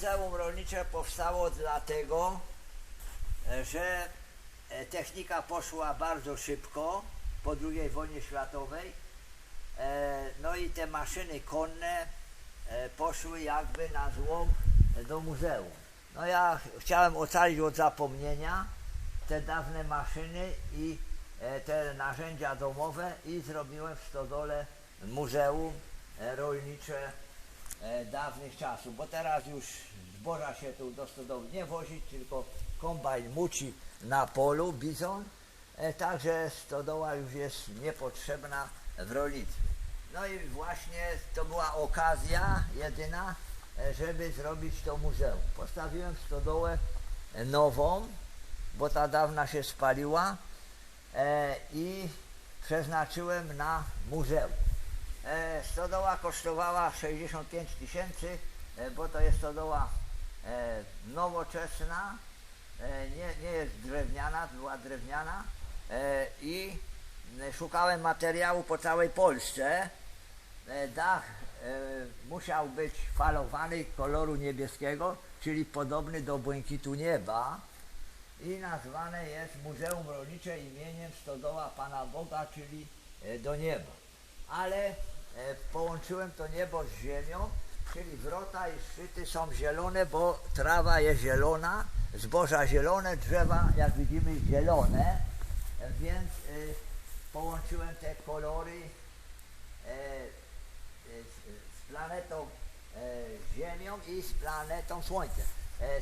Muzeum Rolnicze powstało dlatego, e, że e, technika poszła bardzo szybko po II wojnie światowej. E, No i te maszyny konne poszły jakby na złom do muzeum. No ja ch- chciałem ocalić od zapomnienia te dawne maszyny i te narzędzia domowe i zrobiłem w stodole muzeum rolnicze e, dawnych czasów, bo teraz już zboża się tu do stodoły nie wozi, tylko kombajn muci na polu, bizon, e, także stodoła już jest niepotrzebna w rolnictwie. No i właśnie to była okazja jedyna, e, żeby zrobić to muzeum. Postawiłem stodołę nową, bo ta dawna się spaliła i przeznaczyłem na muzeum. E, stodoła kosztowała 65 tysięcy, e, bo to jest stodoła e, nowoczesna, nie, nie jest drewniana, była drewniana i szukałem materiału po całej Polsce. Dach musiał być falowany koloru niebieskiego, czyli podobny do błękitu nieba i nazwane jest Muzeum Rolnicze imieniem Stodoła Pana Boga, czyli do nieba. Ale połączyłem to niebo z ziemią, czyli wrota i szczyty są zielone, bo trawa jest zielona, zboża zielone, drzewa jak widzimy zielone, e, więc e, połączyłem te kolory e, e, z, planetą e, Ziemią i z planetą Słońcem. E,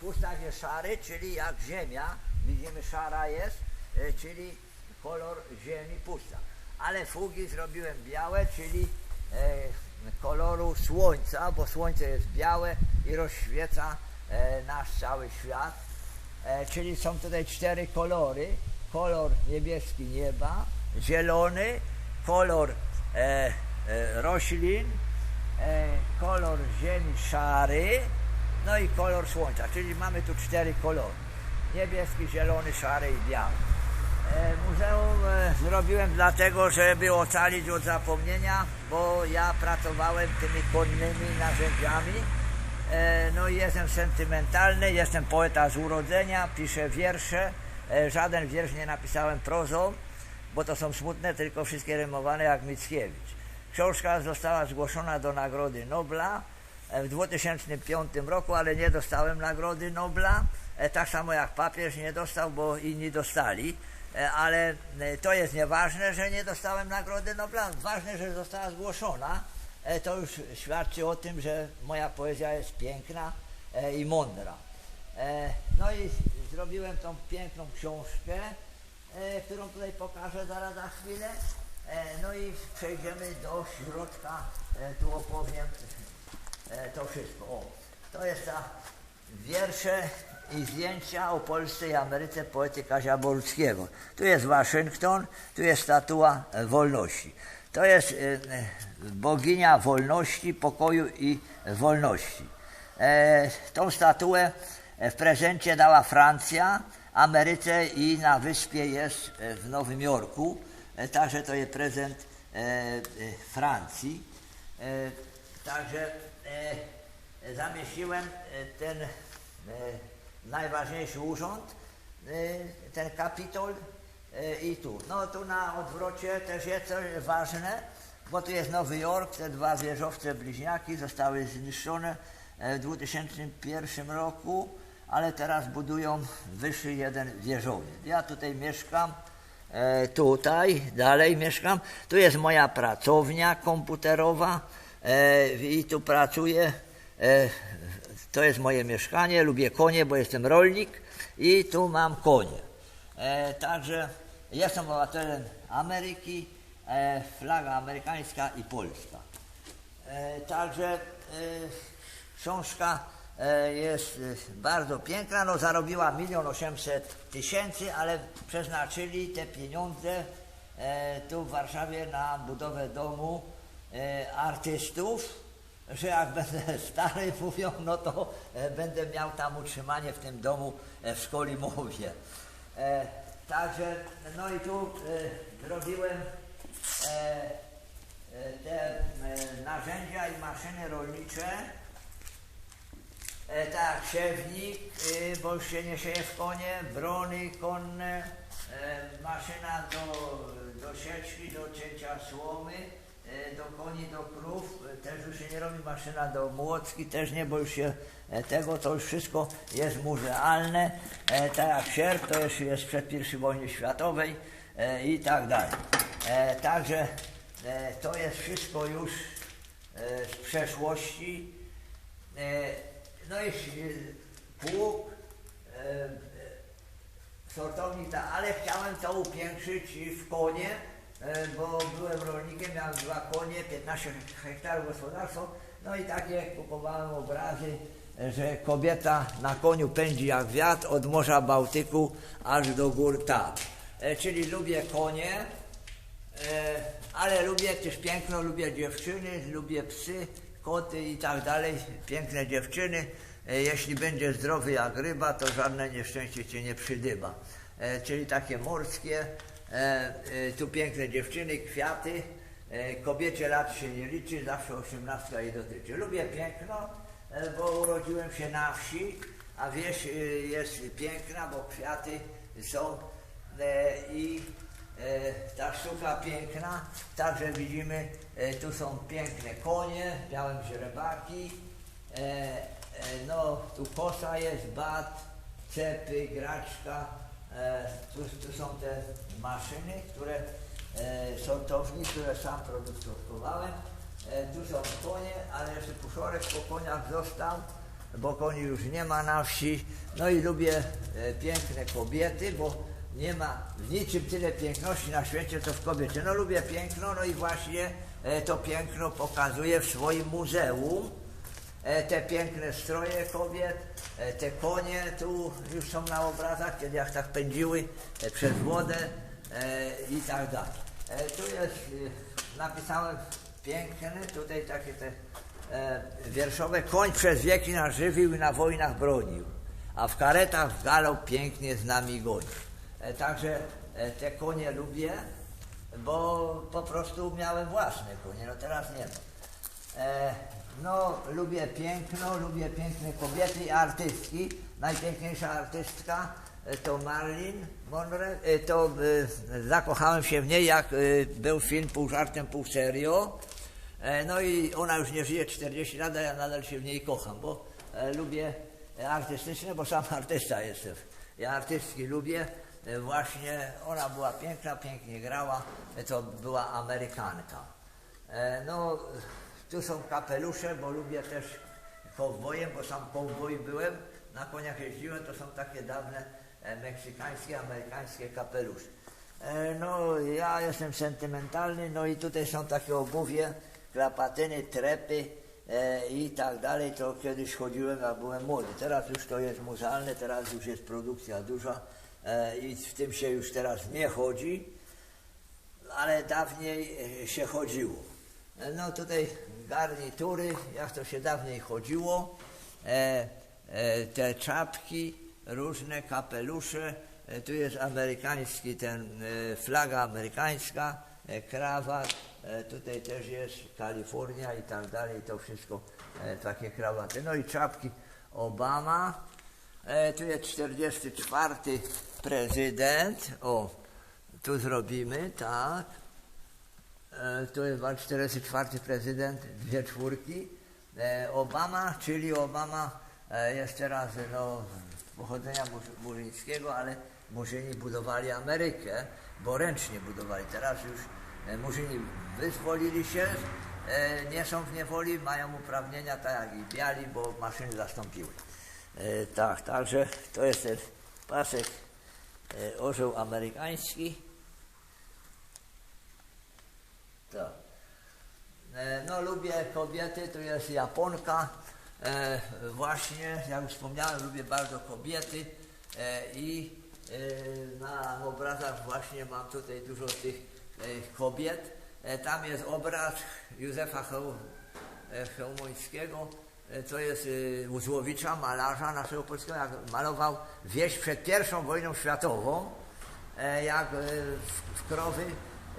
Pustak jest szary, czyli jak Ziemia, widzimy szara jest, e, czyli kolor Ziemi pusta. Ale fugi zrobiłem białe, czyli e, koloru Słońca, bo Słońce jest białe i rozświeca e, nasz cały świat. E, czyli są tutaj cztery kolory. Kolor niebieski nieba, zielony, kolor e, e, roślin, e, kolor ziemi szary, no i kolor słońca, czyli mamy tu cztery kolory. Niebieski, zielony, szary i biały. E, Muzeum e, zrobiłem dlatego, żeby ocalić od zapomnienia, bo ja pracowałem tymi konnymi narzędziami. E, No i jestem sentymentalny, jestem poeta z urodzenia, piszę wiersze. Żaden wiersz nie napisałem prozą, bo to są smutne, tylko wszystkie rymowane jak Mickiewicz. Książka została zgłoszona do Nagrody Nobla w 2005 roku, ale nie dostałem Nagrody Nobla. Tak samo jak papież nie dostał, bo inni dostali. E, Ale e, to jest nieważne, że nie dostałem Nagrody Nobla. Ważne, że została zgłoszona. E, To już świadczy o tym, że moja poezja jest piękna i mądra. No i zrobiłem tą piękną książkę, którą tutaj pokażę zaraz za chwilę. No i przejdziemy do środka, tu opowiem to wszystko. O, to jest ta wiersze i zdjęcia o Polsce i Ameryce poety Kazia Boruckiego. Tu jest Waszyngton, tu jest statua wolności. To jest e, boginia wolności, pokoju i wolności. E, Tą statuę e, w prezencie dała Francja, Ameryce i na wyspie jest w Nowym Jorku. Także to jest prezent Francji. Także zamieściłem ten najważniejszy urząd, e, ten kapitol e, i tu. No tu na odwrocie też jest coś ważne, bo tu jest Nowy Jork, te dwa wieżowce bliźniaki zostały zniszczone e, w 2001 roku, ale teraz budują wyższy jeden wieżowiec. Ja tutaj mieszkam, e, tutaj dalej mieszkam. Tu jest moja pracownia komputerowa e, i tu pracuję. To jest moje mieszkanie, lubię konie, bo jestem rolnik i tu mam konie. E, także jestem obywatelem Ameryki, e, flaga amerykańska i polska. E, także e, książka e, jest e, bardzo piękna, no zarobiła milion osiemset tysięcy, ale przeznaczyli te pieniądze tu w Warszawie na budowę domu artystów, że jak będę stary, mówią, no to e, będę miał tam utrzymanie w tym domu e, w szkole mowie. E, także, no i tu zrobiłem te narzędzia i maszyny rolnicze tak, siewnik, y, bo już się nie sieje w konie, brony konne, maszyna do, do sieczki, do cięcia słomy, do koni, do krów, e, też już się nie robi maszyna do młotki, też nie, bo już się e, tego, to już wszystko jest muzealne, e, tak jak sierp, to jeszcze jest przed I wojny światowej e, i tak dalej. E, także e, to jest wszystko już e, z przeszłości. E, no i e, pług, e, e, sortownik, ale chciałem to upiększyć w konie, e, bo byłem rolnikiem, miałem dwa konie, 15 hektarów gospodarstwo, no i takie kupowałem obrazy, e, że kobieta na koniu pędzi jak wiatr od Morza Bałtyku aż do gór Tatr. E, Czyli lubię konie, E, ale lubię też piękno, lubię dziewczyny, lubię psy, koty i tak dalej, piękne dziewczyny. E, Jeśli będzie zdrowy jak ryba, to żadne nieszczęście cię nie przydyma. E, Czyli takie morskie, e, e, tu piękne dziewczyny, kwiaty. E, Kobiecie lat się nie liczy, zawsze osiemnastka jej dotyczy. Lubię piękno, e, bo urodziłem się na wsi, a wieś e, jest piękna, bo kwiaty są e, i E, ta sztuka piękna, także widzimy, e, tu są piękne konie, białe źrebaki, e, e, no tu kosa jest, bat, cepy, graczka, e, tu, tu są te maszyny, które e, sortowni, które sam produkowałem, e, tu są konie, ale jeszcze puszorek po koniach został, bo koni już nie ma na wsi, no i lubię e, piękne kobiety, bo nie ma w niczym tyle piękności na świecie, co w kobiecie. No lubię piękno, no i właśnie e, to piękno pokazuję w swoim muzeum. E, te piękne stroje kobiet, e, te konie tu już są na obrazach, kiedy jak tak pędziły e, przez wodę i tak dalej. Tu jest, napisałem piękne, tutaj takie te wierszowe. Koń przez wieki nas żywił i na wojnach bronił, a w karetach w galop pięknie z nami gonił. E, Także te konie lubię, bo po prostu miałem własne konie, no teraz nie mam. E, no, lubię piękno, lubię piękne kobiety i artystki. Najpiękniejsza artystka e, to Marilyn Monroe. E, to e, zakochałem się w niej, jak e, był film pół żartem, pół serio. E, no i ona już nie żyje 40 lat, a ja nadal się w niej kocham, bo lubię artystyczne, bo sam artysta jestem. Ja artystki lubię. Właśnie ona była piękna, pięknie grała. To była Amerykanka. No, tu są kapelusze, bo lubię też kowbojem, bo sam kowboj byłem. Na koniach jeździłem, to są takie dawne e, meksykańskie, amerykańskie kapelusze. E, No, ja jestem sentymentalny, no i tutaj są takie obuwie, klapatyny, trepy e, i tak dalej. To kiedyś chodziłem, jak byłem młody. Teraz już to jest muzealne, teraz już jest produkcja duża e, i w tym się już teraz nie chodzi ale dawniej się chodziło. E, No tutaj garnitury, jak to się dawniej chodziło, e, e, te czapki, różne kapelusze, e, tu jest amerykański ten, e, flaga amerykańska, e, krawat, e, tutaj też jest Kalifornia i tak dalej, to wszystko takie krawaty. No i czapki Obama, tu jest 44 prezydent, o, tu zrobimy, tak. E, Tu jest 44 prezydent, dwie czwórki. E, Obama, czyli Obama e, jest teraz no, pochodzenia mur- murzyńskiego, ale Murzyni budowali Amerykę, bo ręcznie budowali. Teraz już Murzyni wyzwolili się, nie są w niewoli, mają uprawnienia tak jak i biali, bo maszyny zastąpiły. Tak, także to jest ten pasek orzeł amerykański. Tak. E, No lubię kobiety, tu jest Japonka. E, właśnie, jak już wspomniałem, lubię bardzo kobiety e, i e, na obrazach właśnie mam tutaj dużo tych e, kobiet. E, tam jest obraz Józefa Cheł- Chełmońskiego, to jest Uzłowicza, malarza naszego polskiego, jak malował wieś przed pierwszą wojną światową, jak w, krowy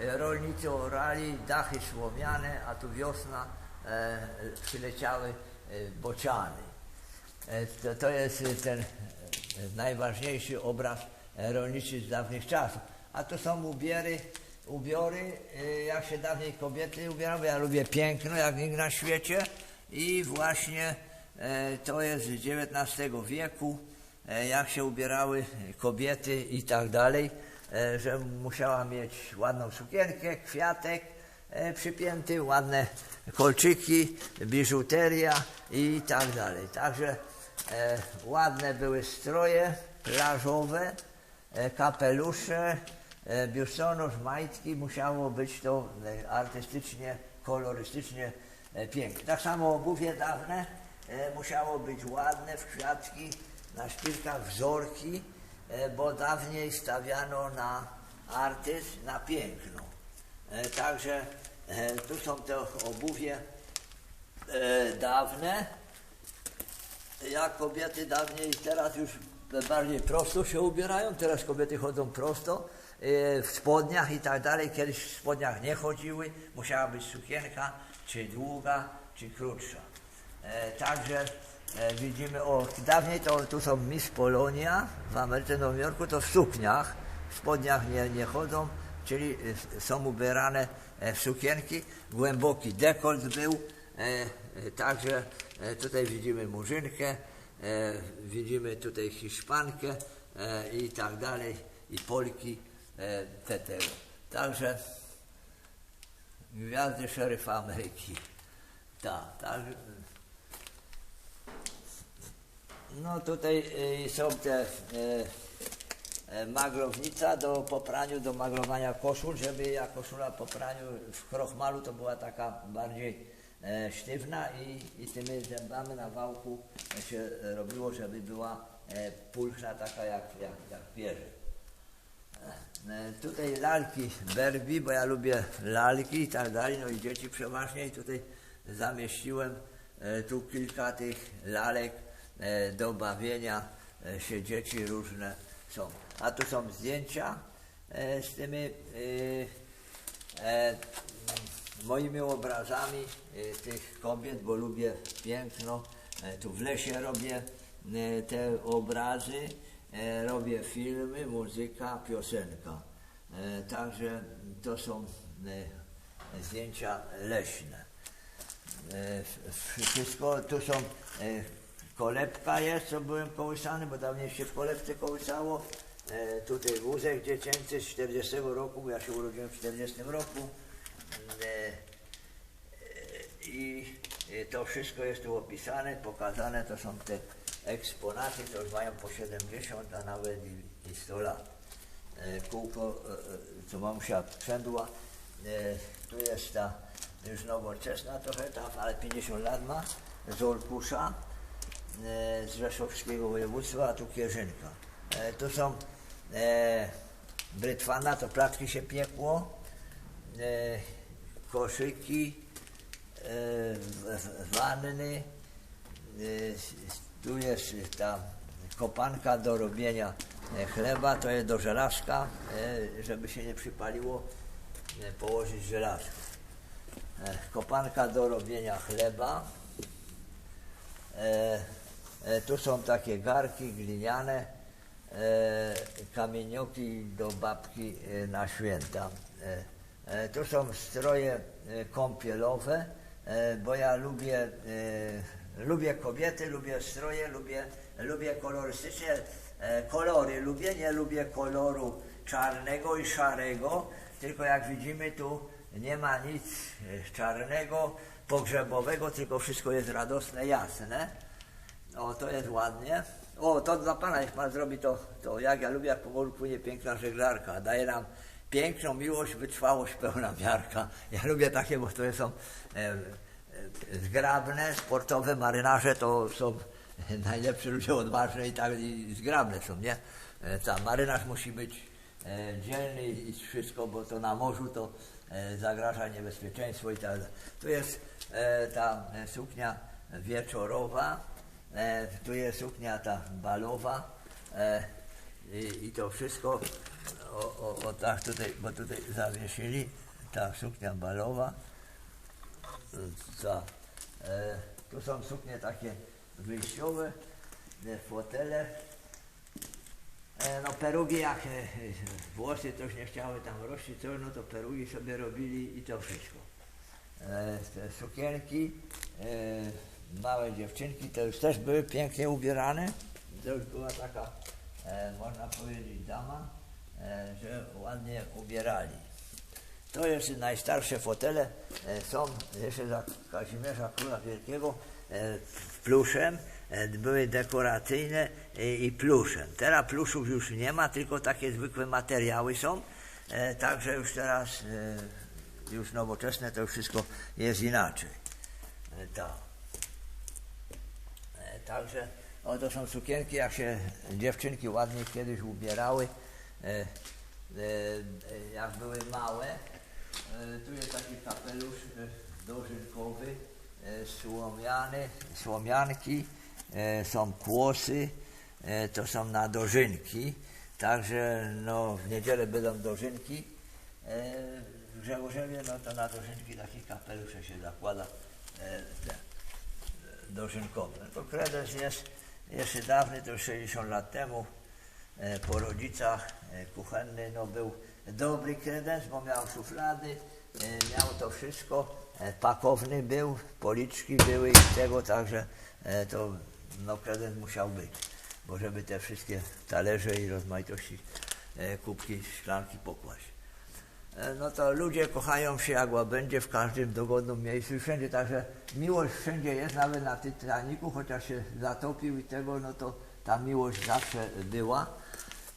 rolnicy orali, dachy słomiane, a tu wiosna e, przyleciały e, bociany. E, To, to jest e, ten e, najważniejszy obraz e, rolniczy z dawnych czasów. A to są ubiery, ubiory, e, jak się dawniej kobiety ubierały. Ja lubię piękno, jak nikt na świecie. I właśnie e, to jest z XIX wieku, e, jak się ubierały kobiety i tak dalej, e, że musiała mieć ładną sukienkę, kwiatek, e, przypięty, ładne kolczyki, biżuteria i tak dalej. Także e, ładne były stroje plażowe, e, kapelusze, e, biustonosz, majtki. Musiało być to e, artystycznie, kolorystycznie e, piękne. Tak samo obuwie dawne e, musiało być ładne w kwiatki, na szpilkach wzorki, e, bo dawniej stawiano na artyzm, na piękno. E, Także e, tu są te obuwie e, dawne. Jak kobiety dawniej, teraz już bardziej prosto się ubierają, teraz kobiety chodzą prosto e, w spodniach i tak dalej. Kiedyś w spodniach nie chodziły, musiała być sukienka, czy długa, czy krótsza. E, Także e, widzimy, o dawniej to tu są Miss Polonia w Ameryce, Nowym Jorku, to w sukniach, w spodniach nie, nie chodzą, czyli e, są ubierane e, w sukienki, głęboki dekolt był, e, także tutaj widzimy murzynkę, widzimy tutaj Hiszpankę i tak dalej, i Polki te tego. Także gwiazdy szeryfa Ameryki. Tak, tak. No tutaj y, są te y, y, maglownica do popraniu, do maglowania koszul, żeby jak koszula po praniu w krochmalu to była taka bardziej e, sztywna i, i tymi zębami na wałku się robiło, żeby była e, pulchna taka jak, jak, jak. E, Tutaj lalki Barbie, bo ja lubię lalki i tak dalej, no i dzieci przeważnie i tutaj zamieściłem e, tu kilka tych lalek e, do bawienia e, się dzieci różne są. A tu są zdjęcia e, z tymi e, e, moimi obrazami e, tych kobiet, bo lubię piękno. E, tu w lesie robię e, te obrazy, e, robię filmy, muzyka, piosenka. E, Także to są e, zdjęcia leśne. E, Wszystko, tu są, e, kolebka jest, co byłem kołysany, bo dawniej się w kolebce kołysało. E, Tutaj wózek dziecięcy z 40 roku, bo ja się urodziłem w 40 roku. E, i i to wszystko jest tu opisane, pokazane, to są te eksponaty, to już mają po 70, a nawet i, i 100 lat. E, Kółko, e, e, co mamusia przędła, e, tu jest ta już nowoczesna trochę, ta, ale 50 lat ma, z Olkusza, e, z Rzeszowskiego województwa, a tu Kierzynka. E, Tu są e, brytwana, to placki się piekło, e, koszyki, e, wanny, e, tu jest ta kopanka do robienia e, chleba, to jest do żelazka, e, żeby się nie przypaliło, e, położyć żelazko. E, Kopanka do robienia chleba. E, Tu są takie garki gliniane, e, kamienioki do babki e, na święta. Tu są stroje kąpielowe, bo ja lubię, lubię kobiety, lubię stroje, lubię, lubię kolorystycznie e, kolory, lubię, nie lubię koloru czarnego i szarego, tylko jak widzimy tu nie ma nic czarnego, pogrzebowego, tylko wszystko jest radosne, jasne. O, to jest ładnie. O, to dla Pana, niech Pan zrobi to, to jak ja lubię, jak po morzu płynie piękna żeglarka. Daje nam piękną miłość, wytrwałość, pełna miarka. Ja lubię takie, bo to są e, e, zgrabne, sportowe marynarze, to są najlepsi ludzie odważni i tak i zgrabne są, nie? E, ta marynarz musi być e, dzielny i wszystko, bo to na morzu to e, zagraża niebezpieczeństwo i tak dalej. Tu jest e, ta suknia wieczorowa, e, tu jest suknia ta balowa e, i, i to wszystko o, o, o tak tutaj, bo tutaj zawiesili ta suknia balowa. Ta, e, tu są suknie takie wyjściowe, fotele. E, No perugi jak e, włosy też nie chciały tam rościć, coś, no to perugi sobie robili i to wszystko. E, Te sukienki, małe dziewczynki to już też były pięknie ubierane. To już była taka, e, można powiedzieć, dama, e, że ładnie ubierali. To jest najstarsze fotele, e, są jeszcze za Kazimierza Króla Wielkiego e, pluszem, e, były dekoracyjne e, i pluszem. Teraz pluszów już nie ma, tylko takie zwykłe materiały są, e, także już teraz już nowoczesne to już wszystko jest inaczej. Tak. Także to są sukienki, jak się dziewczynki ładnie kiedyś ubierały, e, e, e, jak były małe. Tu jest taki kapelusz dożynkowy, słomiany, słomianki, są kłosy, to są na dożynki. Także no, w niedzielę będą dożynki. W Grzegorzewie no to na dożynki takie kapelusze się zakłada. No To kredens jest jeszcze dawny, to 60 lat temu, e, po rodzicach, e, kuchenny, no był dobry kredens, bo miał szuflady, e, miał to wszystko, pakowny był, policzki były i tego, także to no kredens musiał być, bo żeby te wszystkie talerze i rozmaitości, kubki, szklanki pokłaść. E, no to ludzie kochają się jak łabędzie w każdym dogodnym miejscu i wszędzie, także miłość wszędzie jest, nawet na Titaniku, chociaż się zatopił i tego, no to ta miłość zawsze była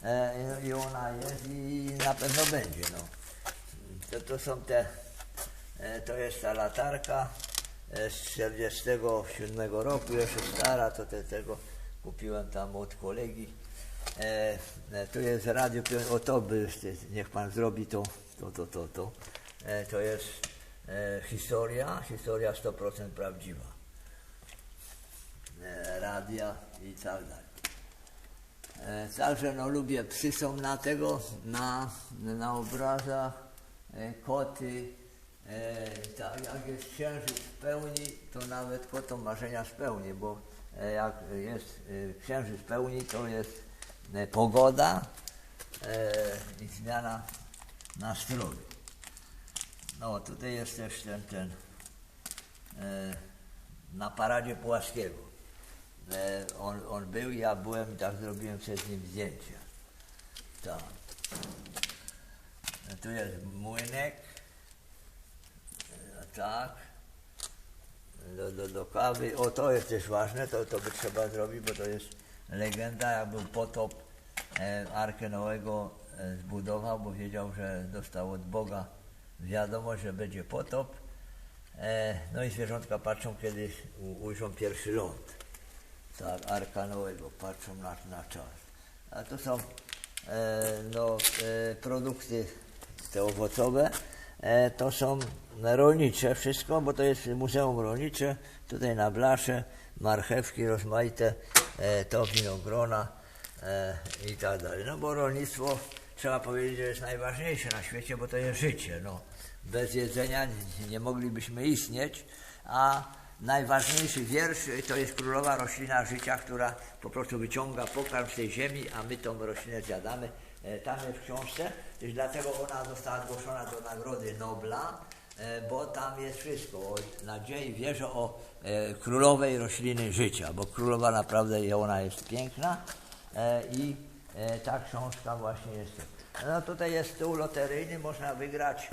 e, i ona jest i na pewno będzie, no. To, to są te, e, to jest ta latarka z 47 roku, jeszcze stara, to te, tego kupiłem tam od kolegi. Tu jest radio, o to by, niech pan zrobi to, to, to, to, to. E, to jest e, historia, historia 100% prawdziwa. E, radia i tak dalej. Także no lubię, psy są na tego, na, na obrazach, koty, e, tak jak jest księżyc w pełni, to nawet kotom marzenia spełni, bo jak jest księżyc w pełni, to jest pogoda e, i zmiana nastroju. No tutaj jest też ten, ten e, na paradzie Płaskiego. E, on, on był, ja byłem i tak zrobiłem przed nim zdjęcia. Tak. E, Tu jest młynek. E, tak. Do, do, do kawy. O, to jest też ważne, to, to by trzeba zrobić, bo to jest legenda, jak był potop e, Arkę Noego e, zbudował, bo wiedział, że dostał od Boga wiadomość, że będzie potop. E, no i zwierzątka patrzą, kiedy ujrzą pierwszy ląd. Tak, Arka Noego, patrzą na, na czas. A to są e, no, e, produkty te owocowe. E, to są rolnicze wszystko, bo to jest Muzeum Rolnicze. Tutaj na blasze, marchewki rozmaite, e, to winogrona e, i tak dalej. No bo rolnictwo trzeba powiedzieć, że jest najważniejsze na świecie, bo to jest życie. No. Bez jedzenia nie, moglibyśmy istnieć, a najważniejszy wiersz to jest królowa roślina życia, która po prostu wyciąga pokarm z tej ziemi, a my tą roślinę zjadamy. E, Tam jest w książce, dlatego ona została zgłoszona do Nagrody Nobla, e, bo tam jest wszystko o nadziei, wierze o e, królowej rośliny życia, bo królowa naprawdę ona jest piękna i ta książka właśnie jest. No tutaj jest stół loteryjny, można wygrać,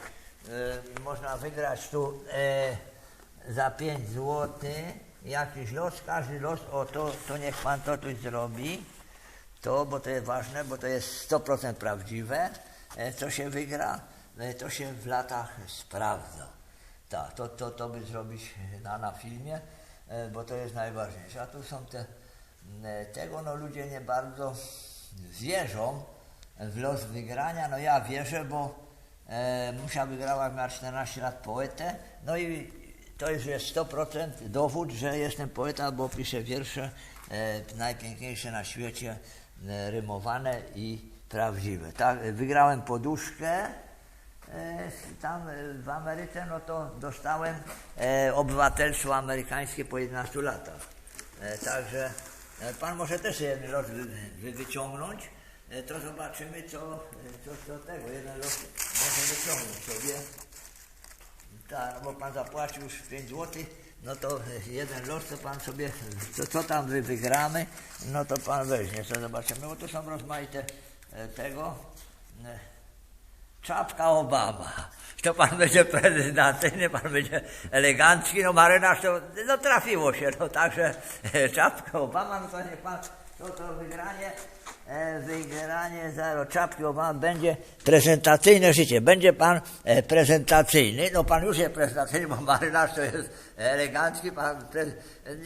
e, można wygrać tu e, za 5 zł jakiś los, każdy los, o to, to niech pan to tu zrobi, to, bo to jest ważne, bo to jest 100% prawdziwe, e, co się wygra, e, to się w latach sprawdza. Tak, to, to, to by zrobić na, na filmie, e, bo to jest najważniejsze. A tu są te, tego no ludzie nie bardzo wierzą w los wygrania, no ja wierzę, bo e, Musia wygrała, miała 14 lat poetę, no i to już jest 100% dowód, że jestem poeta, bo piszę wiersze e, najpiękniejsze na świecie, e, rymowane i prawdziwe. Tak, wygrałem poduszkę e, tam e, w Ameryce, no to dostałem e, obywatelstwo amerykańskie po 11 latach. E, Także e, pan może też jeden los wy, wy, wyciągnąć, e, to zobaczymy co, e, co, co tego, jeden los może wyciągnąć sobie. Tak, bo pan zapłacił już 5 zł, no to e, jeden los, to pan sobie, co, co tam wy, wygramy, no to pan weźmie, co zobaczymy, bo to są rozmaite e, tego. Czapka Obama. To pan będzie prezydencyjny, pan będzie elegancki, no marynarz to no, trafiło się, no także e, czapka Obama, no to nie pan, to to wygranie, e, wygranie zero. Czapki Obama będzie prezentacyjne życie, będzie pan e, prezentacyjny, no pan już jest prezentacyjny, bo marynarz to jest elegancki, pan,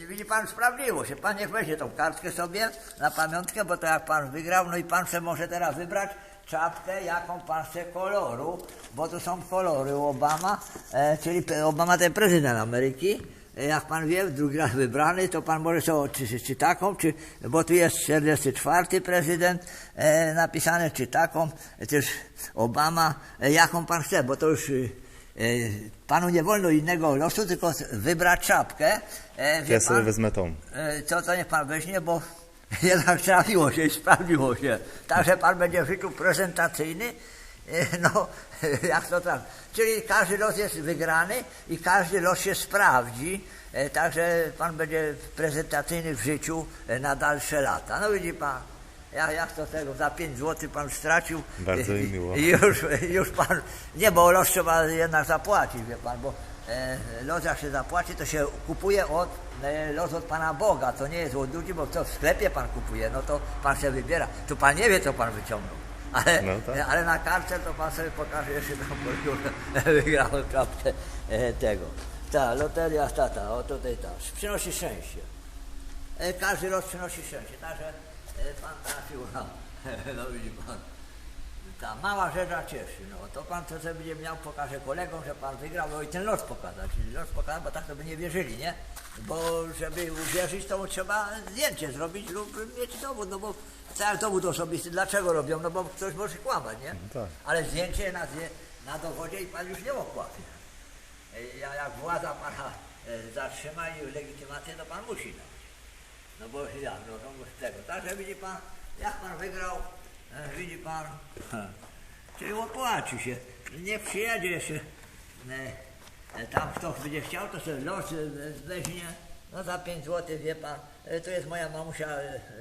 widzi pan, sprawdziło się, pan niech weźmie tą kartkę sobie na pamiątkę, bo to jak pan wygrał, no i pan se może teraz wybrać czapkę, jaką pan chce koloru, bo to są kolory Obama, e, czyli Obama ten prezydent Ameryki. E, Jak pan wie, drugi raz wybrany, to pan może sobie, czy, czy, czy taką, czy, bo tu jest 44 prezydent e, napisane, czy taką, e, też Obama, e, jaką pan chce, bo to już e, panu nie wolno innego losu, tylko wybrać czapkę. Wie Ja sobie pan? wezmę tą. Co to niech pan weźmie, bo jednak trafiło się i sprawdziło się. Także pan będzie w życiu prezentacyjny, e, no jak to tam. Czyli każdy los jest wygrany i każdy los się sprawdzi, e, także pan będzie prezentacyjny w życiu e, na dalsze lata. No widzi pan, jak, jak to tego, za 5 zł pan stracił. Bardzo mi miło. I już, już pan, nie, bo los trzeba jednak zapłacić, wie pan, bo los jak się zapłaci, to się kupuje od, e, los od Pana Boga, to nie jest od ludzi, bo co w sklepie pan kupuje, no to pan się wybiera. Tu pan nie wie, co pan wyciągnął. Ale, No tak. e, ale na kartce to pan sobie pokaże jeszcze tam, wygrałem e, tego. Ta, loteria tata, o tutaj ta, przynosi szczęście. E, Każdy rok przynosi szczęście, także e, pan trafił na, no widzi pan, ta mała rzecza cieszy, no to pan co sobie będzie miał, pokaże kolegom, że pan wygrał, no i ten los pokazać, los pokazać, bo tak to by nie wierzyli, nie? Bo żeby uwierzyć, to trzeba zdjęcie zrobić lub mieć dowód, no bo cały dowód osobisty, dlaczego robią, no bo ktoś może kłamać, nie? tak. Ale zdjęcie na, na dowodzie i pan już nie okłamie. E, ja- Jak władza pana e, zatrzyma i legitymację, to pan musi dać. No bo ja, no z tego. Także widzi pan, jak pan wygrał, e, widzi pan, czyli opłaci się. Nie przyjedzie jeszcze, e, e, tam kto będzie chciał, to sobie los e, weźmie, no za 5 zł, wie pan. To jest moja mamusia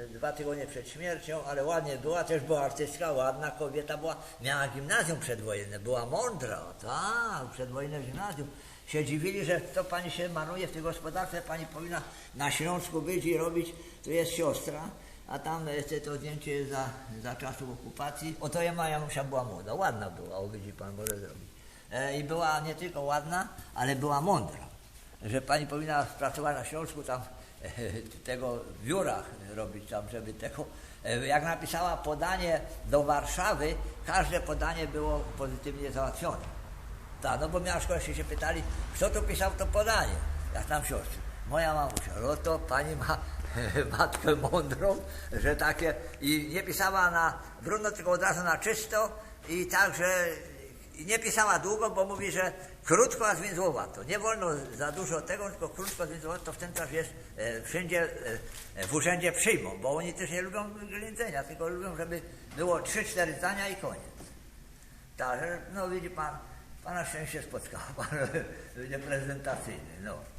dwa tygodnie przed śmiercią, ale ładnie była, też była artystka, ładna kobieta była, miała gimnazjum przedwojenne, była mądra, tak, przedwojenne gimnazjum. Się dziwili, że to pani się marnuje w tej gospodarce, pani powinna na Śląsku być i robić, tu jest siostra, a tam e, te- to zdjęcie za, za czasów okupacji. Oto ja moja była młoda, ładna była, o widzi pan może zrobić. E, I była nie tylko ładna, ale była mądra. Że pani powinna pracować na Śląsku tam e, tego w robić tam, żeby tego. e, Jak napisała podanie do Warszawy, każde podanie było pozytywnie załatwione. Tak, no bo miała szkołę, się pytali, kto tu pisał to podanie? Jak tam siostry. Moja mamusia. No to pani ma matkę mądrą, że takie i nie pisała na brudno, tylko od razu na czysto i także nie pisała długo, bo mówi, że krótko, a zwięzłowato. Nie wolno za dużo tego, tylko krótko, zwięzłowato, to w ten czas jest e, wszędzie, e, w urzędzie przyjmą, bo oni też nie lubią ględzenia, tylko lubią, żeby było 3-4 zdania i koniec. Tak, że, no widzi pan, pana szczęście spotkało, pan będzie prezentacyjny, no.